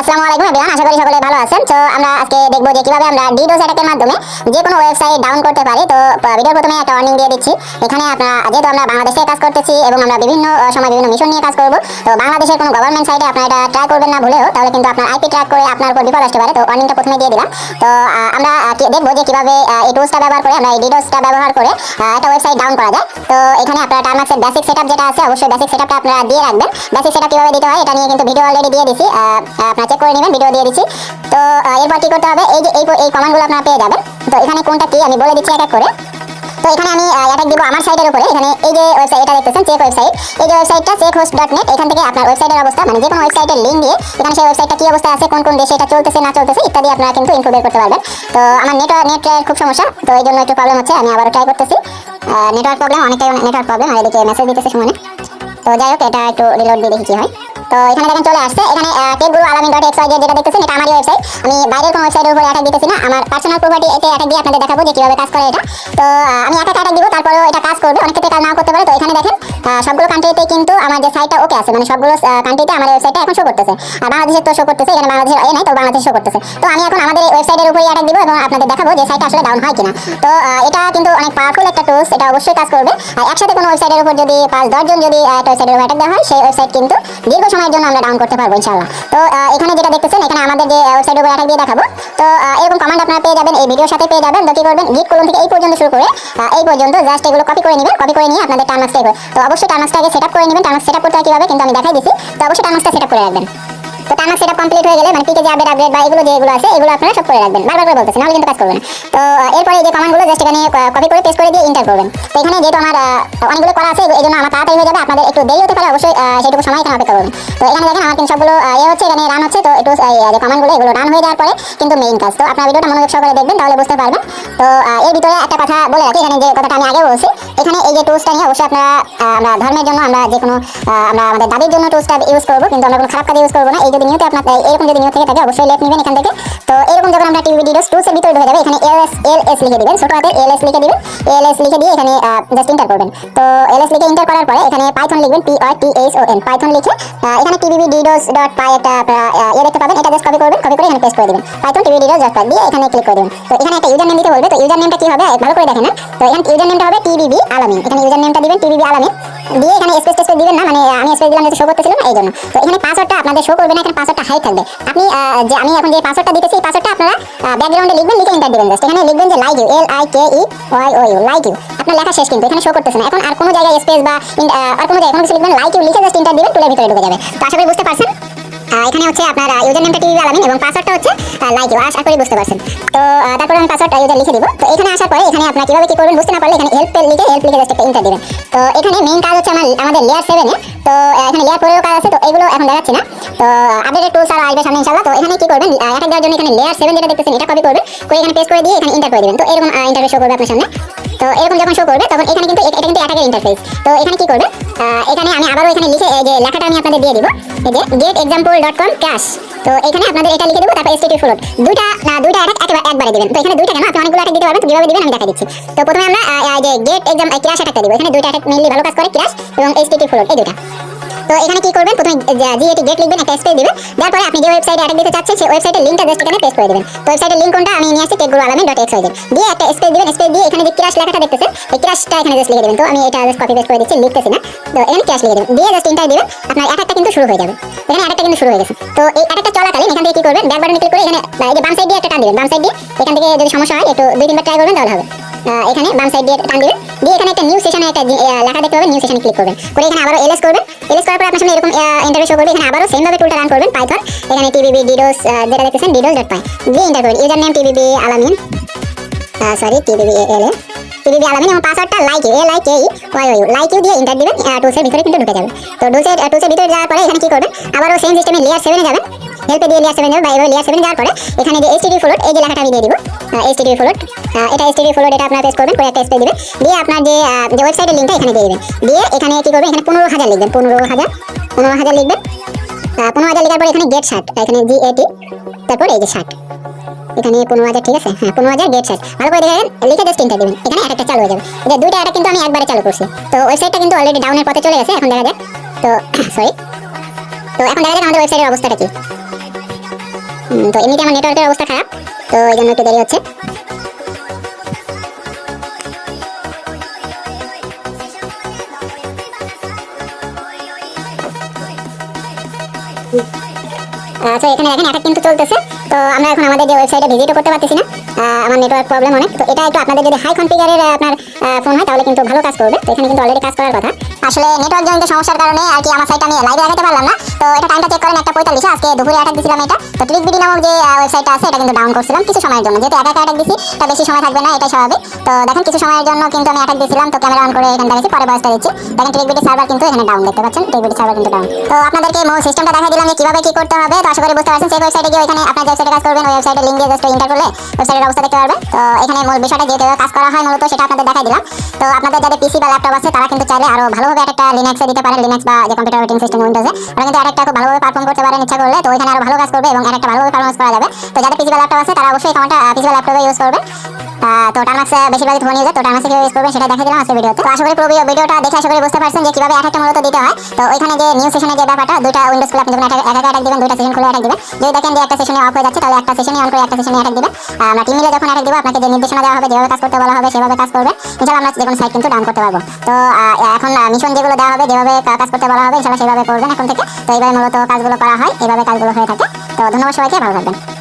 আসসালামু আলাইকুম এভরিওয়ান আশা করি সকলে ভালো আছেন। তো আমরা আজকে দেখব যে কীভাবে আমরা ডিডোস অ্যাটাকের মাধ্যমে যে কোনো ওয়েবসাইট ডাউন করতে পারি। তো ভিডিওর প্রথমে একটা ওয়ার্নিং দিয়ে দিচ্ছি। এখানে আপনারা যেহেতু আমরা বাংলাদেশে কাজ করতেছি এবং আমরা বিভিন্ন সময় বিভিন্ন মিশন নিয়ে কাজ করব, তো বাংলাদেশের কোনো গভর্নমেন্ট সাইটে আপনারা এটা ট্রাই করবেন না ভুলেও, তাহলে কিন্তু আপনার আইপি ট্র্যাক করে আপনার উপর বিপদ আসতে পারে। তো ওয়ার্নিংটা প্রথমে দিয়ে দিলাম। তো আমরা দেখব যে কীভাবে এই টুলসটা ব্যবহার করে, আমরা এই ডিডোসটা ব্যবহার করে একটা ওয়েবসাইট ডাউন করা যায়। তো, এখানে আপনারা টার্মাক্সের বেসিক সেটআপ যেটা আছে, অবশ্যই বেসিক সেটআপটা আপনারা দিয়ে রাখবেন। বেসিক সেটআপ কীভাবে দিতে হয়, এটা নিয়ে কিন্তু ভিডিও অলরেডি দিয়ে দিছি। আপনারা চেক করে নেবেন ভিডিও দিয়ে দিচ্ছি। তো এরপর কি করতে হবে? এই যে, এই এই কমান্ডগুলো আপনারা পেয়ে যাবেন। তো, এখানে কোনটা কি, আমি বলে দিচ্ছি এক এক করে। তো, এখানে আমি অ্যাটাক দিব আমার সাইটের উপরে। এখানে এই যে ওয়েবসাইট এটা দেখতেছেন চেক ওয়েবসাইট এই যে ওয়েবসাইটটা চেক হোস্ট ডট নেট এখান থেকে আপনার ওয়েবসাইটের অবস্থা মানে যে কোনো ওয়েবসাইটের লিঙ্ক দিয়ে এখানে সেই ওয়েবসাইটটা কি অবস্থা আছে, কোন কোন দেশে এটা চলতেছে, না চলতেছে, ইত্যাদি আপনারা কিন্তু ইনফো করতে পারবেন। তো, আমার নেটওয়ার্ক নেটের খুব সমস্যা, তো এই জন্য একটু প্রবলেম হচ্ছে, আমি আবারও ট্রাই করতেছি। নেটওয়ার্ক প্রবলেম অনেকটাই নেটওয়ার্ক প্রবলেম আর এদিকে মেসেজ দিতেছে সমানে তো, যাই হোক, এটা একটু রিলোড দিয়ে দেখি কি হয়। তো এখানে দেখেন চলে আসছে। এখানে টেকগুরু আলামিন ডট এক্স যেটা দেখতেছেন, এটা আমারই ওয়েবসাইট আমি বাইরের কোনো ওয়েবসাইটের উপরে অ্যাটাক দিতেছি না। আমার পার্সোনাল প্রপার্টি এতে অ্যাটাক দিয়ে আপনাদের দেখাবো যে কীভাবে কাজ করে এটা। তো আমি একা অ্যাটাক দিব, তারপরেও এটা কাজ করবে। অনেক ক্ষেত্রে কাজ নাও করতে পারে। তো এখানে দেখেন সবগুলো কান্ট্রিতে কিন্তু আমার যে সাইটটা ওকে আছে। মানে সবগুলো কান্ট্রিতে আমার ওয়েবসাইটটা এখন শো করতেছে। আর বাংলাদেশের তো শো করতেছে, এখানে বাংলাদেশের এ নাই, তো বাংলাদেশ শো করতেছে। তো আমি এখন আমাদের ওয়েবসাইটের উপরে অ্যাটাক দিব এবং আপনাদের দেখাবো যে সাইটটা আসলে ডাউন হয় কিনা। তো এটা কিন্তু অনেক পাওয়ারফুল একটা টুলস এটা অবশ্যই কাজ করবে। আর একসাথে কোনো ওয়েবসাইটের উপর যদি পাঁচ দশজন যদি একটা ওয়েবসাইটের উপর অ্যাটাক দেওয়া হয়, সেই ওয়েবসাইট কিন্তু দীর্ঘ সময়ের জন্য আমরা ডাউন করতে পারব ইনশাল্লাহ তো এখানে যেটা দেখতেছেন, এখানে আমাদের যে ওয়েবসাইট উপরে অ্যাটাক দিয়ে দেখাবো। তো এরকম কমান্ড আপনারা পেয়ে যাবেন, এই ভিডিওর সাথে পেয়ে যাবেন। তো, কি করবেন? গিট কলম থেকে এই পর্যন্ত শুরু করে এই পর্যন্ত জাস্ট এগুলো কপি করে নেবেন কপি করে নিয়ে আপনাদের টার্মাক্সটা তো, অবশ্যই টার্মাক্সটাকে সেট আপ করে নেবেন টার্মাক্স সেট আপ করতে হয় কীভাবে, কিন্তু আমি দেখাই দিচ্ছি তো, অবশ্যই টার্মাক্সটা সেট আপ করে রাখবেন। তো টার্মাক্স সেটআপ কমপ্লিট হয়ে গেলে মানে পিকে যে আপডেট আপডেট বা এগুলো যেগুলো আছে এগুলো আপনারা সব করে রাখবেন। বারবার করে বলতেছেন নাহলে কিন্তু কাজ করবে না। তো এরপরে যে কমান্ডগুলো জাস্ট এখানে কপি করে পেস্ট করে দিয়ে এন্টার করবেন। তো এখানে যেহেতু আমার অনেকগুলো করা আছে এই জন্য আমার তাড়াতাড়ি হয়ে যাবে আপনাদের একটু দেরি হতে পারে অবশ্যই আহ, সেইটুকু সময় এখানে অপেক্ষা করবেন। তো এখানে দেখেন আমার কিন্তু সবগুলো ইয়ে হচ্ছে এখানে রান হচ্ছে তো একটু যে কমান্ডগুলো এগুলো রান হয়ে যাওয়ার পরে কিন্তু মেইন কাজ। তো আপনার ভিডিওটা মনোযোগ সহকারে দেখবেন তাহলে বুঝতে পারবেন। তো এর ভিতরে একটা কথা বলে রাখি এখানে যে কথাটা আমি আগে বলছি এখানে এই যে টুলসটা নিয়ে অবশ্যই আপনারা আমরা ধর্মের জন্য আমরা যে কোনো আমরা আমাদের দাবির জন্য টুলসটা ইউজ করব কিন্তু আমরা কোনো খারাপ কাজে ইউজ করব না। এই যদি নিয়তে আপনার এরকম যদি নিয়ত থেকে থাকে, অবশ্যই লেফট নেবেন এখান থেকে। তো এরকম যখন আমরা টিভি ভিডিওস টুলসের ভিতরে ঢুকে যাবে, এখানে এল এস এল এস লিখে দিবেন, ছোট হাতে এল এস লিখে দিবেন এল এস লিখে দিয়ে এখানে জাস্ট ইন্টার করবেন। তো এল এস লিখে ইন্টার করার পরে এখানে পাইথন লিখবেন P R T H O N Python লিখে এখানে টিভি ডিডোস ডট পাই একটা ইয়ে দেখতে পাবেন, এটা জাস্ট কপি করবেন কপি করে এখানে পেস্ট করে দিবেন। Python TV DDoS dot py দিয়ে এখানে ক্লিক করে দিবেন। তো এখানে একটা ইউজার নেম দিতে বলবে, তো ইউজার নেমটা কি হবে? ভালো করে দেখেন তো এখানে ইউজার নেমটা হবে টিবিবি আলামিন এখানে ইউজার নেমটা দিবেন টিবিবি আলামিন দিয়ে এখানে স্পেস টেস্ট দিবেন না মানে আমি স্পেস দিলাম যেহেতু শো করতেছিলাম এই জন্য তো এখানে পাসওয়ার্ডটা আপনাদের শো করবে না, এখানে পাসওয়ার্ডটা হাই থাকবে। আপনি যে আমি এখন যে পাসওয়ার্ডটা দিতেছি, এই পাসওয়ার্ডটা আপনারা ব্যাকগ্রাউন্ডে লিখবেন লিখে এন্টার দিবেন জাস্ট এখানে লিখবেন যে like you L I K E Y O U like you আপনার লেখা শেষ কিন্তু, এখানে শো করতেছে না। এখন আর কোনো জায়গায় স্পেস বা আর কোনো জায়গায় কোনো কিছু লিখবেন লাইক ইউ লিখে জাস্ট এন্টার দিবেন টুলের ভিতরে ঢুকে যাবে। তো আশা করি বুঝতে পারছেন? এখানে হচ্ছে আপনার ইউজার নেমটা টিভি আলামিন এবং পাসওয়ার্ডটা হচ্ছে লাইক ইউ আশা করি বুঝতে পারছেন। তো তারপরে আমি পাসওয়ার্ডটা ইউজার লিখে দিব। তো, এখানে আসার পরে এখানে আপনারা কীভাবে কি করবেন বুঝতে না পারলে এখানে হেল্প লিখে হেল্প লিখে জাস্ট একটা এন্টার দিবেন। তো, এখানে মেইন কাজ হচ্ছে আমার, আমাদের লেয়ার সেভেনে তো এখানে লেয়ার পরেও কাজ আছে, তো, এগুলো এখন দেখাচ্ছি না। তো আপডেটেড টুলস আর আসবে সামনে, ইনশাআল্লাহ। তো, এখানে কি করবেন অ্যাটাক দেওয়ার জন্য এখানে লেয়ার সেভেন যেটা দেখতেছেন, এটা কপি করবেন। করে এখানে পেস্ট করে দিয়ে এখানে এন্টার করে দিবেন। তো, এরকম ইন্টারফেস শো করবে আপনার সামনে। তো, এরকম যখন শো করবে, তখন এখানে কিন্তু এটা কিন্তু অ্যাটাকের ইন্টারফেস তো, এখানে কি করবে এখানে আমি আবারও এখানে লিখে যে লেখাটা আমি আপনাদের দিয়ে দিব। এই যে get example dot com cash তো এখানে আপনাদের এটা লিখে দেবো, তারপর এসটিটি ফ্লোট দুইটা, না, দুইটা অ্যাটাক একবার একবারে দেবেন। তো এখানে দুইটা কেন? আপনি অনেকগুলো অ্যাটাক দিতে পারবেন, তো কীভাবে দিবেন আমি দেখা দিচ্ছি। তো প্রথমে আমরা যে গেট এক্সাম ক্লাস অ্যাটাকটা দিব। এখানে দুইটা অ্যাটাক মেনলি ভালো কাজ করে ক্লাস এবং এসটিটি ফ্লোট এই দুইটা। তো এখানে কি করবেন? প্রথমে জিএটি গেট লিখবেন, একটা স্পেস দিবেন। তারপরে আপনি যে ওয়েবসাইটে অ্যাটাক দিতে চাচ্ছেন, সেই ওয়েবসাইটের লিংকটা জাস্ট এখানে পেস্ট করে দিবেন। তো ওয়েবসাইটের লিংক কোনটা? আমি নিয়ে আসছি টেকগুলো আলামিন ডট এক্স দিয়ে একটা স্পেস দিবেন স্পেস দিয়ে এখানে যে ক্র্যাশ লেখাটা দেখতেছেন, এই ক্র্যাশটা এখানে জাস্ট লিখে দিবেন। তো আমি এটা জাস্ট কপি পেস্ট করে দিচ্ছি, লিখতেছি না। তো এখানে ক্র্যাশ লিখে দিবেন। দিয়ে জাস্ট ইন্টার দিবেন, আপনার অ্যাটাকটা কিন্তু শুরু হয়ে যাবে। এখানে অ্যাটাকটা কিন্তু শুরু হয়ে গেছে। তো এই অ্যাটাকটা চলাকালীন এখান থেকে কি করবেন? ব্যাক বাটনে ক্লিক করে এখানে এই যে বাম সাইড দিয়ে একটা টান দিবেন, বাম সাইড দিয়ে এখান থেকে যদি সমস্যা হয়, একটু দুই তিনবার ট্রাই করবেন, তাহলে হবে। এখানে বাম সাইড দিয়ে টান দিবেন। দিয়ে এখানে একটা নিউ সেশনে একটা লেখা দেখতে পাবেন নিউ সেশনে ক্লিক করবেন। করে এখানে আবারও এলএস করবেন। এলএস করার পর আপনার সামনে এরকম ইন্টারভিউ শো করবে। এখানে আবারও সেম ভাবে টুলটা রান করবেন পাইথন এখানে টিবিবি ডিডোস যেটা দেখতেছেন ডিডোস ডট পাই দিয়ে এন্টার করবেন। ইউজার নেম টিবিবি আলামিন সরি টিবিবি এল এ টিবিবি আলামিন এবং পাসওয়ার্ডটা like you A like A Y Y like you দিয়ে এন্টার দিবেন টুলসের ভিতরে কিন্তু ঢুকে যাবে। তো টুলসের টুলসের ভিতরে যাওয়ার পরে এখানে কি করবেন? আবারও সেম সিস্টেমে লেয়ার সেভেনে যাবেন। হেল্পে দিয়ে লেয়ার সেভেন যাবে বা এভাবে লেয়ার সেভেন যাওয়ার পরে এখানে যে এইচটিডি ফ্লোট এই যে লেখাটা আমি দিয়ে দিব এইচটিডি ফ্লোট এটা এইচটিডি ফ্লোট এটা আপনারা পেস্ট করবেন, করে একটা স্পেস দিবেন। দিয়ে আপনার যে যে ওয়েবসাইটের লিঙ্কটা এখানে দিয়ে দিবেন। দিয়ে এখানে কি করবেন, এখানে পনেরো হাজার লিখবেন, পনেরো হাজার পনেরো হাজার লিখবেন। পনেরো হাজার লেখার পরে এখানে গেট শার্ট এখানে জি এটি তারপর এই যে শার্ট এখানে পনেরো হাজার, ঠিক আছে? হ্যাঁ পনেরো হাজার গেট শার্ট ভালো করে দেখেন লিখে জাস্ট ইন্টার দিবেন। এখানে একটা চালু হয়ে যাবে। যে দুইটা একটা কিন্তু আমি একবারে চালু করছি। তো ওয়েবসাইটটা কিন্তু অলরেডি ডাউনের পথে চলে গেছে, এখন দেখা যাক। তো সরি তো এখন দেখা যাক আমাদের ওয়েবসাইটের অবস্থাটা কি। তো এমনিতে আমার নেটওয়ার্কের অবস্থা খারাপ, তো এই জন্য একটু দেরি হচ্ছে। আচ্ছা এখানে দেখেন অ্যাটাক কিন্তু চলতেছে। তো আমরা এখন আমাদের যে ওয়েবসাইটে ভিজিটও করতে পারতেছি না আমার নেটওয়ার্ক প্রবলেম অনেক। তো এটা একটু আপনাদের যদি হাই কনফিগারের আপনার ফোন হয়, তাহলে কিন্তু ভালো কাজ করবে। তো এখানে কিন্তু অলরেডি কাজ করার কথা। আসলে নেটওয়ার্ক জনিত সমস্যার কারণে আর কি আমার সাইট আমি লাইভে দেখাতে পারলাম না। তো এটা টাইমটা চেক করেন একটা পঁয়তাল্লিশে, আজকে দুপুরে অ্যাটাক দিছিলাম এটা। তো ট্রিক বিডি নামক যে ওয়েবসাইটটা আছে, এটা কিন্তু ডাউন করছিলাম কিছু সময়ের জন্য। যেহেতু একা একা অ্যাটাক দিছি এটা বেশি সময় থাকবে না, এটাই স্বাভাবিক। তো দেখেন, কিছু সময়ের জন্য কিন্তু আমি অ্যাটাক দিছিলাম তো ক্যামেরা অন করে এখানে দেখেছি, পরে বয়সটা দিচ্ছি। দেখেন ট্রিক বিডি সার্ভার কিন্তু এখানে ডাউন দেখতে পাচ্ছেন? ট্রিক বিডি সার্ভার কিন্তু ডাউন তো আপনাদেরকে মূল সিস্টেমটা দেখা দিলাম যে কীভাবে কি করতে হবে। তো আশা করি বুঝতে পারছেন, সেই ওয়েবসাইটে গিয়ে এখানে আপনার ওয়েবসাইটে কাজ করবেন, ওই ওয়েবসাইটে লিংক দিয়ে জাস্ট এন্টার করলে ওয়েবসাইটের অবস্থা দেখতে পারবেন। তো এখানে মূল বিষয়টা যেহেতু কাজ করা হয় মূলত, সেটা আপনাদের দেখাই দিলাম। তো আপনাদের যাদের পিসি বা ল্যাপটপ আছে, তারা কিন্তু চাইলে আরও ভালোভাবে একটা লিনাক্সে দিতে পারেন লিনাক্স বা যে কম্পিউটার অপারেটিং সিস্টেম উইন্ডোজে ওরা কিন্তু আরেকটা খুব ভালোভাবে পারফর্ম করতে পারেন, ইচ্ছা করলে। তো ওইখানে আরও ভালো কাজ করবে এবং একটা ভালোভাবে পারফরমেন্স করা যাবে। তো যাদের পিসি বা ল্যাপটপ আছে, তারা অবশ্যই কমেন্টটা পিসি বা ল্যাপটপে ইউজ করবেন। তো টার্মাক্স বেশিরভাগই ফোন ইউজ তো টার্মাক্স কীভাবে ইউজ করবেন সেটা দেখা দিলাম আজকে ভিডিওতে। তো আশা করি ভিডিওটা দেখে আশা করি বুঝতে পারছেন যে কীভাবে অ্যাটাকটা মূলত দিতে হয়। তো ওইখানে যে নিউ সেশনে যে ব্যাপারটা, দুইটা উইন্ডোজ খুলে আপনি যখন একা একা অ্যাটাক দিবেন, দুইটা সেশন খুলে অ্যাটাক দিবেন। যদি দেখেন যে একটা সেশনে অফ হয়ে যাচ্ছে, তাহলে একটা সেশনে অন করে একটা সেশনে অ্যাটাক দিবেন। আমরা টিম মিলে যখন অ্যাটাক দিব, আপনাকে যে নির্দেশনা দেওয়া হবে, যেভাবে কাজ করতে বলা হবে, সেভাবে কাজ করবে ইনশাআল্লাহ আমরা যে কোনো সাইট কিন্তু ডাউন করতে পারব। তো এখন মিশন যেগুলো দেওয়া হবে, যেভাবে কাজ করতে বলা হবে, ইনশাআল্লাহ সেভাবে করবেন এখন থেকে। তো এইভাবে মূলত কাজগুলো করা হয় এইভাবে কাজগুলো হয়ে থাকে। তো ধন্যবাদ সবাইকে, ভালো থাকবেন।